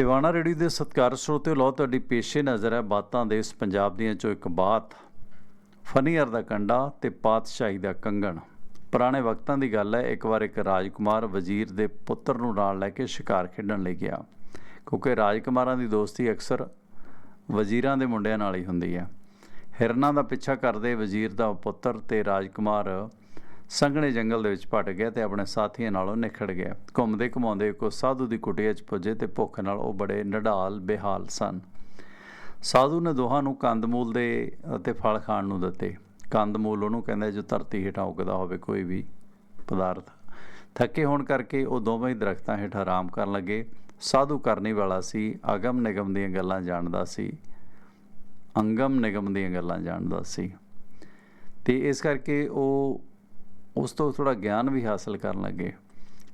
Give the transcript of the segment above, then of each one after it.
Tiwana ready ਦੇ ਸਤਿਕਾਰ ਸਰੋਤੇ ਲੋ ਤੁਹਾਡੀ ਪੇਸ਼ੇ ਨਜ਼ਰ ਹੈ ਬਾਤਾਂ ਦੇ ਇਸ ਪੰਜਾਬ ਦੀਆਂ ਚੋਂ ਇੱਕ ਬਾਤ। ਫਨੀਅਰ ਦਾ ਕੰਡਾ ਤੇ ਪਾਤਸ਼ਾਹੀ ਦਾ ਕੰਗਣ। ਪੁਰਾਣੇ ਵਕਤਾਂ ਦੀ ਗੱਲ ਹੈ, ਇੱਕ ਵਾਰ ਇੱਕ ਰਾਜਕੁਮਾਰ ਵਜ਼ੀਰ ਦੇ ਪੁੱਤਰ ਨੂੰ ਨਾਲ ਲੈ ਕੇ ਸ਼ਿਕਾਰ ਖੇਡਣ ਲਈ ਗਿਆ। ਕਿਉਂਕਿ ਰਾਜਕੁਮਾਰਾਂ ਦੀ ਦੋਸਤੀ ਅਕਸਰ ਵਜ਼ੀਰਾਂ ਦੇ ਮੁੰਡਿਆਂ ਨਾਲ ਹੀ ਹੁੰਦੀ ਹੈ। ਹਿਰਨਾਂ ਦਾ ਪਿੱਛਾ ਕਰਦੇ ਵਜ਼ੀਰ ਦਾ ਪੁੱਤਰ ਤੇ ਰਾਜਕੁਮਾਰ ਸੰਘਣੇ ਜੰਗਲ ਦੇ ਵਿੱਚ ਭਟ ਗਿਆ ਤੇ ਆਪਣੇ ਸਾਥੀਆਂ ਨਾਲੋਂ ਨਿਖੜ ਗਿਆ। ਘੁੰਮਦੇ ਘੁਮਾਉਂਦੇ ਕੋ ਸਾਧੂ ਦੀ ਕੁਟੀਆ 'ਚ ਪੁੱਜੇ ਤੇ ਭੁੱਖ ਨਾਲ ਉਹ ਬੜੇ ਨਡਾਲ, ਬੇਹਾਲ ਸਨ। ਸਾਧੂ ਨੇ ਦੋਹਾਂ ਨੂੰ ਕੰਦਮੂਲ ਦੇ ਅਤੇ ਫਲ ਖਾਣ ਨੂੰ ਦਿੱਤੇ। ਕੰਦਮੂਲ ਉਹਨੂੰ ਕਹਿੰਦੇ ਜੋ ਧਰਤੀ ਹੇਠਾਂ ਉੱਗਦਾ ਹੋਵੇ, ਕੋਈ ਵੀ ਪਦਾਰਥ। ਥੱਕੇ ਹੋਣ ਕਰਕੇ ਉਹ ਦੋਵੇਂ ਹੀ ਦਰਖਤਾਂ ਹੇਠ ਆਰਾਮ ਕਰਨ ਲੱਗੇ। ਸਾਧੂ ਕਰਨੀ ਵਾਲਾ ਸੀ, ਅਗਮ ਨਿਗਮ ਦੀਆਂ ਗੱਲਾਂ ਜਾਣਦਾ ਸੀ। ਅੰਗਮ ਨਿਗਮ ਦੀਆਂ ਗੱਲਾਂ ਜਾਣਦਾ ਸੀ। ਤੇ ਇਸ ਕਰਕੇ ਉਹ ਉਸ ਤੋਂ ਥੋੜਾ ਗਿਆਨ ਵੀ ਹਾਸਲ ਕਰਨ ਲੱਗੇ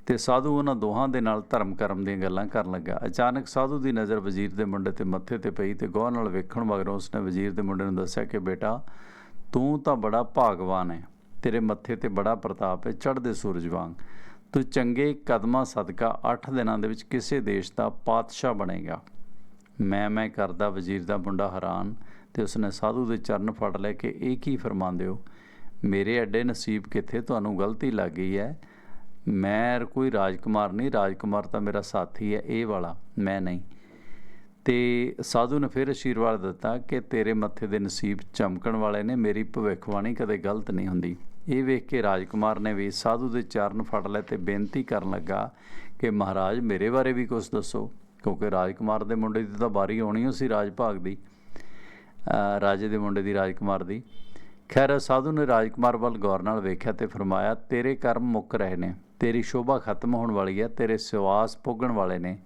ਤੇ ਸਾਧੂ ਉਹਨਾਂ ਦੋਹਾਂ ਦੇ ਨਾਲ ਧਰਮ ਕਰਮ ਦੀਆਂ ਗੱਲਾਂ ਕਰਨ ਲੱਗਾ। ਅਚਾਨਕ ਸਾਧੂ ਦੀ ਨਜ਼ਰ ਵਜ਼ੀਰ ਦੇ ਮੁੰਡੇ ਤੇ ਮੱਥੇ ਤੇ ਪਈ ਤੇ ਗੌਰ ਨਾਲ ਵੇਖਣ ਮਗਰੋਂ ਉਸਨੇ ਵਜ਼ੀਰ ਦੇ ਮੁੰਡੇ ਨੂੰ ਦੱਸਿਆ ਕਿ, ਬੇਟਾ, ਤੂੰ ਤਾਂ ਬੜਾ ਭਾਗਵਾਨ ਹੈ। ਤੇਰੇ ਮੱਥੇ ਤੇ ਬੜਾ ਪ੍ਰਤਾਪ ਹੈ। ਚੜ੍ਹਦੇ ਸੂਰਜ ਵਾਂਗ। ਤੂੰ ਚੰਗੇ ਕਦਮਾਂ ਸਦਕਾ 8 ਦਿਨਾਂ ਦੇ ਵਿੱਚ ਕਿਸੇ ਦੇਸ਼ ਦਾ ਪਾਤਸ਼ਾਹ ਬਣੇਗਾ। ਮੈਂ ਮੈਂ ਕਰਦਾ ਵਜ਼ੀਰ ਦਾ ਮੁੰਡਾ ਹੈਰਾਨ ਤੇ ਉਸਨੇ ਸਾਧੂ ਦੇ ਚਰਨ ਫੜ ਲੈ ਕੇ ਇਹ ਕੀ ਫਰਮਾਉਂਦੇ ਹੋ? ਮੇਰੇ ਐਡੇ ਨਸੀਬ ਕਿੱਥੇ? ਤੁਹਾਨੂੰ ਗਲਤੀ ਲੱਗ ਗਈ ਹੈ। ਮੈਂ ਕੋਈ ਰਾਜਕੁਮਾਰ ਨਹੀਂ। ਰਾਜਕੁਮਾਰ ਤਾਂ ਮੇਰਾ ਸਾਥੀ ਹੈ। ਇਹ ਵਾਲਾ, ਮੈਂ ਨਹੀਂ। ਤੇ ਸਾਧੂ ਨੇ ਫਿਰ ਅਸ਼ੀਰਵਾਦ ਦਿੱਤਾ ਕਿ ਤੇਰੇ ਮੱਥੇ ਦੇ ਨਸੀਬ ਚਮਕਣ ਵਾਲੇ ਨੇ। ਮੇਰੀ ਭਵਿੱਖਬਾਣੀ ਕਦੇ ਗਲਤ ਨਹੀਂ ਹੁੰਦੀ। ਇਹ ਵੇਖ ਕੇ ਰਾਜਕੁਮਾਰ ਨੇ ਵੀ ਸਾਧੂ ਦੇ ਚਰਨ ਫੜ ਲਏ ਤੇ ਬੇਨਤੀ ਕਰਨ ਲੱਗਾ ਕਿ ਮਹਾਰਾਜ, ਮੇਰੇ ਬਾਰੇ ਵੀ ਕੁਝ ਦੱਸੋ। ਕਿਉਂਕਿ ਰਾਜਕੁਮਾਰ ਦੇ ਮੁੰਡੇ ਦੀ ਤਾਂ ਵਾਰੀ ਆਉਣੀ ਸੀ ਰਾਜ ਭਾਗ ਦੀ ਰਾਜੇ ਦੇ ਮੁੰਡੇ ਦੀ, ਰਾਜਕੁਮਾਰ ਦੀ। ਖੈਰ, ਸਾਧੂ ਨੇ ਰਾਜਕੁਮਾਰ ਵੱਲ ਗੌਰ ਨਾਲ ਵੇਖਿਆ ਤੇ ਫਰਮਾਇਆ, ਤੇਰੇ ਕਰਮ ਮੁੱਕ ਰਹੇ ਨੇ, ਤੇਰੀ ਸ਼ੋਭਾ ਖਤਮ ਹੋਣ ਵਾਲੀ ਹੈ, ਤੇਰੇ ਸਵਾਸ ਪੁੱਗਣ ਵਾਲੇ ਨੇ।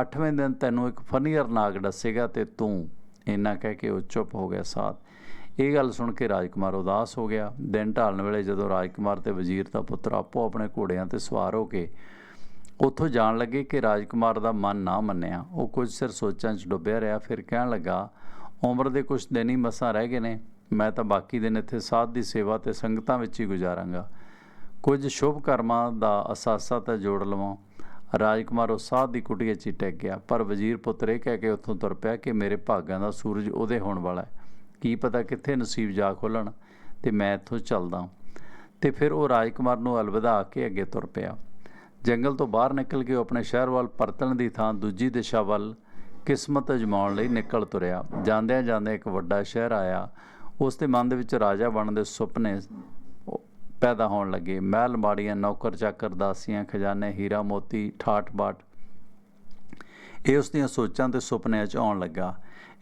8ਵੇਂ ਦਿਨ ਤੈਨੂੰ ਇੱਕ ਫਨੀਅਰ ਨਾਗ ਦੱਸੇਗਾ ਤੇ ਤੂੰ ਇੰਨਾ ਕਹਿ ਕੇ ਉਹ ਚੁੱਪ ਹੋ ਗਿਆ ਸਾਥ। ਇਹ ਗੱਲ ਸੁਣ ਕੇ ਰਾਜਕੁਮਾਰ ਉਦਾਸ ਹੋ ਗਿਆ। ਦਿਨ ਢਾਲਣ ਵੇਲੇ ਜਦੋਂ ਰਾਜਕੁਮਾਰ ਤੇ ਵਜ਼ੀਰ ਦਾ ਪੁੱਤਰ ਆਪੋ ਆਪਣੇ ਘੋੜਿਆਂ ਤੇ ਸਵਾਰ ਹੋ ਕੇ ਉੱਥੋਂ ਜਾਣ ਲੱਗੇ ਕਿ ਰਾਜਕੁਮਾਰ ਦਾ ਮਨ ਨਾ ਮੰਨਿਆ, ਉਹ ਕੁਝ ਸਿਰ ਸੋਚਾਂ 'ਚ ਡੁੱਬਿਆ ਰਿਹਾ, ਫਿਰ ਕਹਿਣ ਲੱਗਾ, ਉਮਰ ਦੇ ਕੁਝ ਦਿਨ ਹੀ ਮਸਾਂ ਰਹਿ ਗਏ ਨੇ। ਮੈਂ ਤਾਂ ਬਾਕੀ ਦਿਨ ਇੱਥੇ ਸਾਧ ਦੀ ਸੇਵਾ ਤੇ ਸੰਗਤਾਂ ਵਿੱਚ ਹੀ ਗੁਜ਼ਾਰਾਂਗਾ। ਕੁਝ ਸ਼ੁਭ ਕਰਮਾਂ ਦਾ ਅਸਾਸਾ ਤਾਂ ਜੋੜ ਲਵਾਂ। ਰਾਜਕੁਮਾਰ ਉਹ ਸਾਧ ਦੀ ਕੁਟੀਏ 'ਚ ਹੀ ਟਿਕ ਗਿਆ, ਪਰ ਵਜ਼ੀਰ ਪੁੱਤਰ ਇਹ ਕਹਿ ਕੇ ਉੱਥੋਂ ਤੁਰ ਪਿਆ ਕਿ ਮੇਰੇ ਭਾਗਾਂ ਦਾ ਸੂਰਜ ਉਹਦੇ ਹੋਣ ਵਾਲਾ ਹੈ। ਕੀ ਪਤਾ ਕਿੱਥੇ ਨਸੀਬ ਜਾ ਖੋਲਣ ਤੇ ਮੈਂ ਇੱਥੋਂ ਚੱਲਦਾ ਤੇ ਫਿਰ ਉਹ ਰਾਜਕੁਮਾਰ ਨੂੰ ਅਲਵਿਦਾ ਆ ਕੇ ਅੱਗੇ ਤੁਰ ਪਿਆ। ਜੰਗਲ ਤੋਂ ਬਾਹਰ ਨਿਕਲ ਕੇ ਉਹ ਆਪਣੇ ਸ਼ਹਿਰ ਵੱਲ ਪਰਤਣ ਦੀ ਥਾਂ ਦੂਜੀ ਦਿਸ਼ਾ ਵੱਲ ਕਿਸਮਤ ਅਜਮਾਉਣ ਲਈ ਨਿਕਲ ਤੁਰਿਆ। ਜਾਂਦਿਆਂ ਜਾਂਦਿਆਂ ਇੱਕ ਵੱਡਾ ਸ਼ਹਿਰ ਆਇਆ। ਉਸ ਦੇ ਮਨ ਦੇ ਵਿੱਚ ਰਾਜਾ ਬਣਨ ਦੇ ਸੁਪਨੇ ਪੈਦਾ ਹੋਣ ਲੱਗੇ। ਮਹਿਲ ਮਾੜੀਆਂ ਨੌਕਰ ਚਾਕਰ ਦਾਸੀਆਂ, ਖਜ਼ਾਨੇ, ਹੀਰਾ ਮੋਤੀ, ਠਾਠ ਬਾਟ। ਇਹ ਉਸ ਦੀਆਂ ਸੋਚਾਂ ਤੇ ਸੁਪਨਿਆਂ 'ਚ ਆਉਣ ਲੱਗਾ।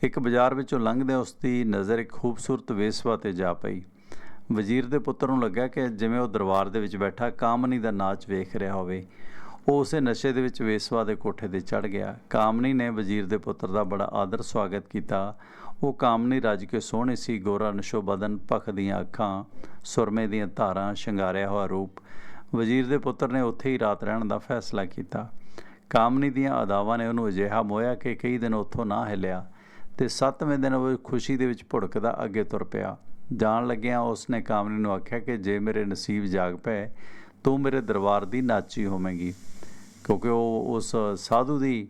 ਇੱਕ ਬਾਜ਼ਾਰ ਵਿੱਚੋਂ ਲੰਘਦੇ ਉਸ ਦੀ ਨਜ਼ਰ ਇੱਕ ਖੂਬਸੂਰਤ ਵੇਸਵਾ ਤੇ ਜਾ ਪਈ। ਵਜ਼ੀਰ ਦੇ ਪੁੱਤਰ ਨੂੰ ਲੱਗਾ ਕਿ ਜਿਵੇਂ ਉਹ ਦਰਬਾਰ ਦੇ ਵਿੱਚ ਬੈਠਾ, ਕਾਮਨੀ ਦਾ ਨਾਚ ਵੇਖ ਰਿਹਾ ਹੋਵੇ। ਉਹ ਉਸੇ ਨਸ਼ੇ ਦੇ ਵਿੱਚ ਵੇਸਵਾ ਦੇ ਕੋਠੇ ਤੇ ਚੜ ਗਿਆ। ਕਾਮਨੀ ਨੇ ਵਜ਼ੀਰ ਦੇ ਪੁੱਤਰ ਦਾ ਬੜਾ ਆਦਰ ਸਵਾਗਤ ਕੀਤਾ। ਉਹ ਕਾਮਨੀ ਰੱਜ ਕੇ ਸੋਹਣੀ ਸੀ, ਗੋਰਾ ਨਸ਼ੋ ਬਦਨ ਭਖ ਦੀਆਂ ਅੱਖਾਂ, ਸੁਰਮੇ ਦੀਆਂ ਧਾਰਾਂ ਸ਼ਿੰਗਾਰਿਆ ਹੋਇਆ ਰੂਪ। ਵਜ਼ੀਰ ਦੇ ਪੁੱਤਰ ਨੇ ਉੱਥੇ ਹੀ ਰਾਤ ਰਹਿਣ ਦਾ ਫੈਸਲਾ ਕੀਤਾ। ਕਾਮਨੀ ਦੀਆਂ ਅਦਾਵਾਂ ਨੇ ਉਹਨੂੰ ਅਜਿਹਾ ਮੋਇਆ ਕਿ ਕਈ ਦਿਨ ਉੱਥੋਂ ਨਾ ਹਿੱਲਿਆ ਤੇ 7ਵੇਂ ਦਿਨ ਉਹ ਖੁਸ਼ੀ ਦੇ ਵਿੱਚ ਭੁੜਕਦਾ ਅੱਗੇ ਤੁਰ ਪਿਆ। ਜਾਣ ਲੱਗਿਆਂ ਉਸਨੇ ਕਾਮਨੀ ਨੂੰ ਆਖਿਆ ਕਿ ਜੇ ਮੇਰੇ ਨਸੀਬ ਜਾਗ ਪਏ, ਤੂੰ ਮੇਰੇ ਦਰਬਾਰ ਦੀ ਨਾਚੀ ਹੋਵੇਂਗੀ। ਕਿਉਂਕਿ ਉਹ ਉਸ ਸਾਧੂ ਦੀ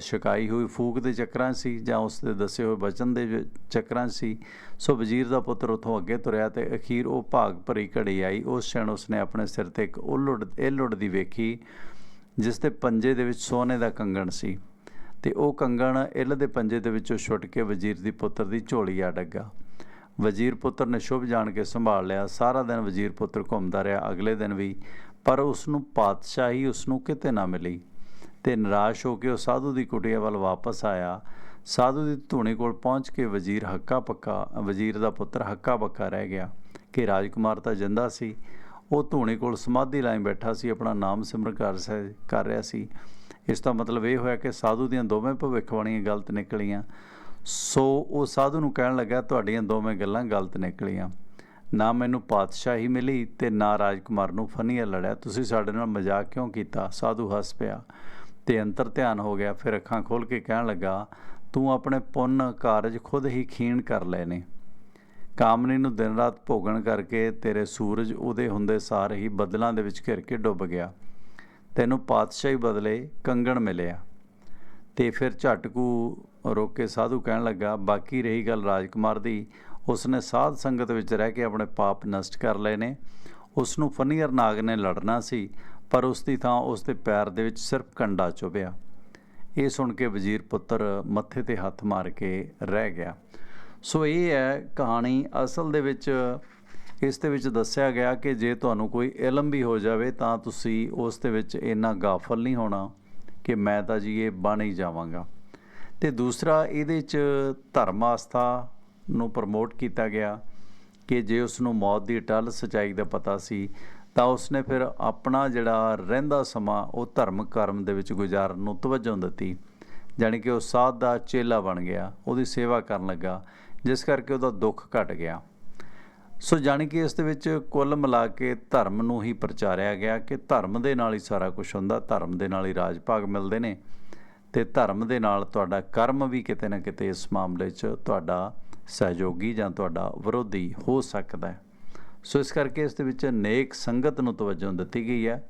ਸ਼ਿਕਾਈ ਹੋਈ ਫੂਕ ਦੇ ਚੱਕਰਾਂ ਸੀ ਜਾਂ ਉਸ ਦੇ ਦੱਸੇ ਹੋਏ ਬਚਨ ਦੇ ਚੱਕਰਾਂ ਸੀ। ਸੋ ਵਜ਼ੀਰ ਦਾ ਪੁੱਤਰ ਉਥੋਂ ਅੱਗੇ ਤੁਰਿਆ ਤੇ ਅਖੀਰ ਉਹ ਭਾਗ ਭਰੀ ਘੜੀ ਆਈ। ਉਸ ਛਣ ਉਸਨੇ ਆਪਣੇ ਸਿਰ ਤੇ ਇੱਕ ਉਲੜ ਇਲੜ ਦੀ ਵੇਖੀ, ਜਿਸ ਤੇ ਪੰਜੇ ਦੇ ਵਿੱਚ ਸੋਨੇ ਦਾ ਕੰਗਣ ਸੀ ਤੇ ਉਹ ਕੰਗਣ ਇਲ ਦੇ ਪੰਜੇ ਦੇ ਵਿੱਚੋਂ ਛੁੱਟ ਕੇ ਵਜ਼ੀਰ ਦੀ ਪੁੱਤਰ ਦੀ ਝੋਲੀ ਆ ਡੱਗਾ। ਵਜ਼ੀਰ ਪੁੱਤਰ ਨੇ ਸ਼ੁਭ ਜਾਣ ਕੇ ਸੰਭਾਲ ਲਿਆ। ਸਾਰਾ ਦਿਨ ਵਜ਼ੀਰ ਪੁੱਤਰ ਘੁੰਮਦਾ ਰਿਹਾ। ਅਗਲੇ ਦਿਨ ਵੀ ਪਰ ਉਸ ਨੂੰ ਪਾਤਸ਼ਾਹੀ ਉਸ ਨੂੰ ਕਿਤੇ ਨਾ ਮਿਲੀ ਤੇ ਨਿਰਾਸ਼ ਹੋ ਕੇ ਉਹ ਸਾਧੂ ਦੀ ਕੁਟੀਆ ਵੱਲ ਵਾਪਸ ਆਇਆ। ਸਾਧੂ ਦੀ ਧੂਣੀ ਕੋਲ ਪਹੁੰਚ ਕੇ ਵਜ਼ੀਰ ਹੱਕਾ ਪੱਕਾ, ਵਜ਼ੀਰ ਦਾ ਪੁੱਤਰ ਹੱਕਾ ਬੱਕਾ ਰਹਿ ਗਿਆ ਕਿ ਰਾਜਕੁਮਾਰ ਤਾਂ ਜਿੰਦਾ ਸੀ। ਉਹ ਧੂਣੀ ਕੋਲ ਸਮਾਧੀ ਲਾਈ ਬੈਠਾ ਸੀ, ਆਪਣਾ ਨਾਮ ਸਿਮਰਨ ਕਰ ਸ- ਕਰ ਰਿਹਾ ਸੀ। ਇਸ ਦਾ ਮਤਲਬ ਇਹ ਹੋਇਆ ਕਿ ਸਾਧੂ ਦੀਆਂ ਦੋਵੇਂ ਭਵਿੱਖਬਾਣੀਆਂ ਗਲਤ ਨਿਕਲੀਆਂ। ਸੋ ਉਹ ਸਾਧੂ ਨੂੰ ਕਹਿਣ ਲੱਗਾ, ਤੁਹਾਡੀਆਂ ਦੋਵੇਂ ਗੱਲਾਂ ਗਲਤ ਨਿਕਲੀਆਂ। ਨਾ ਮੈਨੂੰ ਪਾਤਸ਼ਾਹੀ ਮਿਲੀ ਤੇ ਨਾ ਰਾਜਕੁਮਾਰ ਨੂੰ ਫਨੀਆ ਲੜਿਆ। ਤੁਸੀਂ ਸਾਡੇ ਨਾਲ ਮਜ਼ਾਕ ਕਿਉਂ ਕੀਤਾ? ਸਾਧੂ ਹੱਸ ਪਿਆ ਤੇ ਅੰਤਰ ਧਿਆਨ ਹੋ ਗਿਆ। ਫਿਰ ਅੱਖਾਂ ਖੋਲ ਕੇ ਕਹਿਣ ਲੱਗਾ, ਤੂੰ ਆਪਣੇ ਪੁੰਨ ਕਾਰਜ ਖੁਦ ਹੀ ਖੀਣ ਕਰ ਲਏ ਨੇ। ਕਾਮਨੀ ਨੂੰ ਦਿਨ ਰਾਤ ਭੋਗਣ ਕਰਕੇ ਤੇਰੇ ਸੂਰਜ ਉਹਦੇ ਹੁੰਦੇ ਸਾਰ ਹੀ ਬਦਲਾਂ ਦੇ ਵਿੱਚ ਘਿਰ ਕੇ ਡੁੱਬ ਗਿਆ। ਤੈਨੂੰ ਪਾਤਸ਼ਾਹੀ ਬਦਲੇ ਕੰਗਣ ਮਿਲਿਆ। ਤੇ ਫਿਰ ਝਟਕੂ ਰੋਕ ਕੇ ਸਾਧੂ ਕਹਿਣ ਲੱਗਾ, ਬਾਕੀ ਰਹੀ ਗੱਲ ਰਾਜਕੁਮਾਰ ਦੀ। ਉਸਨੇ ਸਾਧ ਸੰਗਤ ਵਿੱਚ ਰਹਿ ਕੇ ਆਪਣੇ ਪਾਪ ਨਸ਼ਟ ਕਰ ਲਏ ਨੇ। ਉਸ ਨੂੰ ਫਨੀਅਰ ਨਾਗ ਨੇ ਲੜਨਾ ਸੀ, ਪਰ ਉਸ ਦੀ ਥਾਂ ਉਸ ਦੇ ਪੈਰ ਦੇ ਵਿੱਚ ਸਿਰਫ ਕੰਡਾ ਚੁਭਿਆ। ਇਹ ਸੁਣ ਕੇ ਵਜ਼ੀਰ ਪੁੱਤਰ ਮੱਥੇ ਤੇ ਹੱਥ ਮਾਰ ਕੇ ਰਹਿ ਗਿਆ। ਸੋ ਇਹ ਹੈ ਕਹਾਣੀ ਅਸਲ ਦੇ ਵਿੱਚ, ਇਸ ਦੇ ਵਿੱਚ ਦੱਸਿਆ ਗਿਆ ਕਿ ਜੇ ਤੁਹਾਨੂੰ ਕੋਈ ਇਲਮ ਵੀ ਹੋ ਜਾਵੇ, ਤਾਂ ਤੁਸੀਂ ਉਸ ਦੇ ਵਿੱਚ ਇੰਨਾ ਗਾਫਲ ਨਹੀਂ ਹੋਣਾ ਕਿ ਮੈਂ ਤਾਂ ਜੀ ਇਹ ਬਣ ਹੀ ਜਾਵਾਂਗਾ। ਤੇ ਦੂਸਰਾ, ਇਹਦੇ 'ਚ ਧਰਮ ਆਸਥਾ ਨੂੰ ਪ੍ਰਮੋਟ ਕੀਤਾ ਗਿਆ ਕਿ ਜੇ ਉਸ ਨੂੰ ਮੌਤ ਦੀ ਟਲ ਸਚਾਈ ਦਾ ਪਤਾ ਸੀ, ਤਾਂ ਉਸਨੇ ਫਿਰ ਆਪਣਾ ਜਿਹੜਾ ਰਹਿੰਦਾ ਸਮਾਂ ਉਹ ਧਰਮ ਕਰਮ ਦੇ ਵਿੱਚ ਗੁਜ਼ਾਰਨ ਨੂੰ ਤਵੱਜੋ ਦਿੱਤੀ। ਜਾਣੀ ਕਿ ਉਹ ਸਾਧ ਦਾ ਚੇਲਾ ਬਣ ਗਿਆ, ਉਹਦੀ ਸੇਵਾ ਕਰਨ ਲੱਗਾ, ਜਿਸ ਕਰਕੇ ਉਹਦਾ ਦੁੱਖ ਘਟ ਗਿਆ। ਸੋ ਜਾਣੀ ਕਿ ਇਸ ਦੇ ਵਿੱਚ ਕੁੱਲ ਮਿਲਾ ਕੇ ਧਰਮ ਨੂੰ ਹੀ ਪ੍ਰਚਾਰਿਆ ਗਿਆ ਕਿ ਧਰਮ ਦੇ ਨਾਲ ਹੀ ਸਾਰਾ ਕੁਝ ਹੁੰਦਾ, ਧਰਮ ਦੇ ਨਾਲ ਹੀ ਰਾਜ ਭਾਗ ਮਿਲਦੇ ਨੇ ਤੇ ਧਰਮ ਦੇ ਨਾਲ ਤੁਹਾਡਾ ਕਰਮ ਵੀ ਕਿਤੇ ਨਾ ਕਿਤੇ ਇਸ ਮਾਮਲੇ 'ਚ ਤੁਹਾਡਾ ਸਹਿਯੋਗੀ ਜਾਂ ਤੁਹਾਡਾ ਵਿਰੋਧੀ ਹੋ ਸਕਦਾ ਹੈ। ਸੋ ਇਸ ਕਰਕੇ ਇਸ ਦੇ ਵਿੱਚ ਨੇਕ ਸੰਗਤ ਨੂੰ ਤਵੱਜੋ ਦਿੱਤੀ ਗਈ ਹੈ।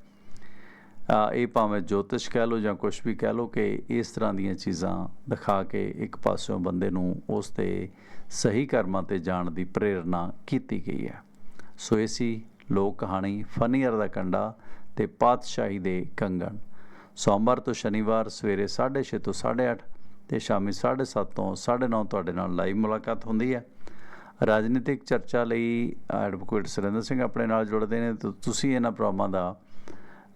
ਇਹ ਭਾਵੇਂ ਜੋਤਿਸ਼ ਕਹਿ ਲਓ ਜਾਂ ਕੁਝ ਵੀ ਕਹਿ ਲਓ ਕਿ ਇਸ ਤਰ੍ਹਾਂ ਦੀਆਂ ਚੀਜ਼ਾਂ ਦਿਖਾ ਕੇ ਇੱਕ ਪਾਸਿਓਂ ਬੰਦੇ ਨੂੰ ਉਸ ਤੇ ਸਹੀ ਕਰਮਾਂ ਤੇ ਜਾਣ ਦੀ ਪ੍ਰੇਰਣਾ ਕੀਤੀ ਗਈ ਹੈ। ਸੋ ਇਹ ਸੀ ਲੋਕ ਕਹਾਣੀ ਫਨੀਅਰ ਦਾ ਕੰਡਾ ਤੇ ਪਾਤਸ਼ਾਹੀ ਦੇ ਕੰਗਣ। ਸੋਮਵਾਰ ਤੋਂ ਸ਼ਨੀਵਾਰ ਸਵੇਰੇ 6:30 ਤੋਂ 8:30 ਤੇ ਸ਼ਾਮੀ 7:30 ਤੋਂ 9:30 ਤੁਹਾਡੇ ਨਾਲ ਲਾਈਵ ਮੁਲਾਕਾਤ ਹੁੰਦੀ ਹੈ। ਰਾਜਨੀਤਿਕ ਚਰਚਾ ਲਈ ਐਡਵੋਕੇਟ ਸੁਰਿੰਦਰ ਸਿੰਘ ਆਪਣੇ ਨਾਲ ਜੁੜਦੇ ਨੇ ਤੇ ਤੁਸੀਂ ਇਹਨਾਂ ਪ੍ਰੋਗਰਾਮਾਂ ਦਾ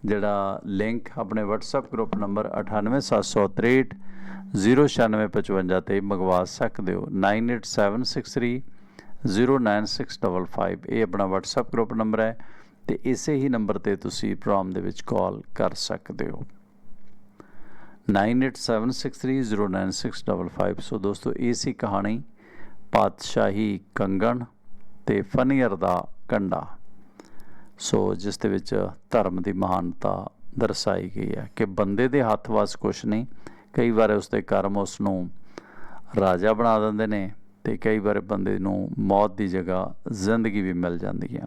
ਜਿਹੜਾ ਲਿੰਕ ਆਪਣੇ WhatsApp ਗਰੁੱਪ ਨੰਬਰ 98763 09655 ਤੇ ਮੰਗਵਾ ਸਕਦੇ ਹੋ। 98763 09655 ਇਹ ਆਪਣਾ WhatsApp ਗਰੁੱਪ ਨੰਬਰ ਹੈ ਤੇ ਇਸੇ ਹੀ ਨੰਬਰ ਤੇ ਤੁਸੀਂ ਪ੍ਰੋਗਰਾਮ ਦੇ ਵਿੱਚ ਕਾਲ ਕਰ ਸਕਦੇ ਹੋ। 9876309655 ਸੋ ਦੋਸਤੋ ਇਹ ਸੀ ਕਹਾਣੀ ਪਾਤਸ਼ਾਹੀ ਕੰਗਣ ਤੇ ਫਨੀਅਰ ਦਾ ਕੰਡਾ ਸੋ ਜਿਸ ਦੇ ਵਿੱਚ ਧਰਮ ਦੀ ਮਹਾਨਤਾ ਦਰਸਾਈ ਗਈ ਹੈ ਕਿ ਬੰਦੇ ਦੇ ਹੱਥ ਵਸ ਕੁਛ ਨਹੀਂ ਕਈ ਵਾਰ ਉਸ ਦੇ ਕਰਮ ਉਸ ਨੂੰ ਰਾਜਾ ਬਣਾ ਦਿੰਦੇ ਨੇ ਤੇ ਕਈ ਵਾਰ ਬੰਦੇ ਨੂੰ ਮੌਤ ਦੀ ਜਗ੍ਹਾ ਜ਼ਿੰਦਗੀ ਵੀ ਮਿਲ ਜਾਂਦੀ ਹੈ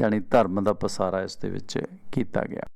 ਯਾਨੀ ਧਰਮ ਦਾ ਪਸਾਰਾ ਇਸ ਦੇ ਵਿੱਚ ਕੀਤਾ ਗਿਆ